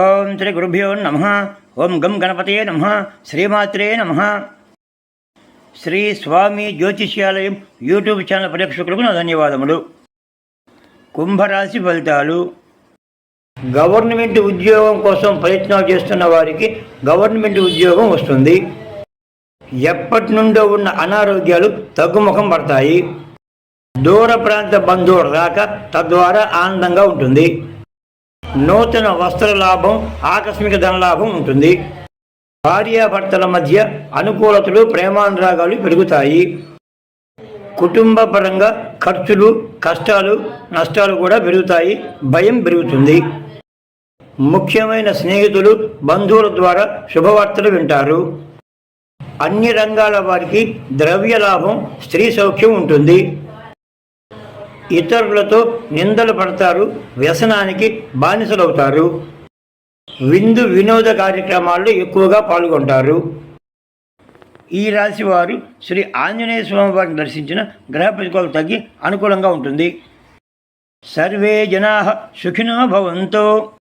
ఓం శ్రీ గురుభ్యో నమ. ఓం గం గణపతే నమ. శ్రీమాత్రే నమ. శ్రీ స్వామి జ్యోతిష్యాలయం యూట్యూబ్ ఛానల్ ప్రేక్షకులకు నా ధన్యవాదములు. కుంభరాశి ఫలితాలు. గవర్నమెంట్ ఉద్యోగం కోసం ప్రయత్నాలు చేస్తున్న వారికి గవర్నమెంట్ ఉద్యోగం వస్తుంది. ఎప్పటి నుండో ఉన్న అనారోగ్యాలు తగ్గుముఖం పడతాయి. దూర ప్రాంత బంధువుల రాక తద్వారా ఆనందంగా ఉంటుంది. నూతన వస్త్ర లాభం ఆకస్మిక ధనలాభం ఉంటుంది. భార్యాభర్తల మధ్య అనుకూలతలు ప్రేమానురాగాలు పెరుగుతాయి. కుటుంబ పరంగా ఖర్చులు కష్టాలు నష్టాలు కూడా పెరుగుతాయి. భయం పెరుగుతుంది. ముఖ్యమైన స్నేహితులు బంధువుల ద్వారా శుభవార్తలు వింటారు. అన్ని రంగాల వారికి ద్రవ్య లాభం స్త్రీ సౌఖ్యం ఉంటుంది. ఇతరులతో నిందలు పడతారు వ్యసనానికి బానిసలవుతారు. విందు వినోద కార్యక్రమాల్లో ఎక్కువగా పాల్గొంటారు. ఈ రాశి వారు శ్రీ ఆంజనేయ స్వామి వారిని దర్శించిన గ్రహ ప్రతికూలత తగ్గి అనుకూలంగా ఉంటుంది. సర్వే జనా సుఖినో భవంతో.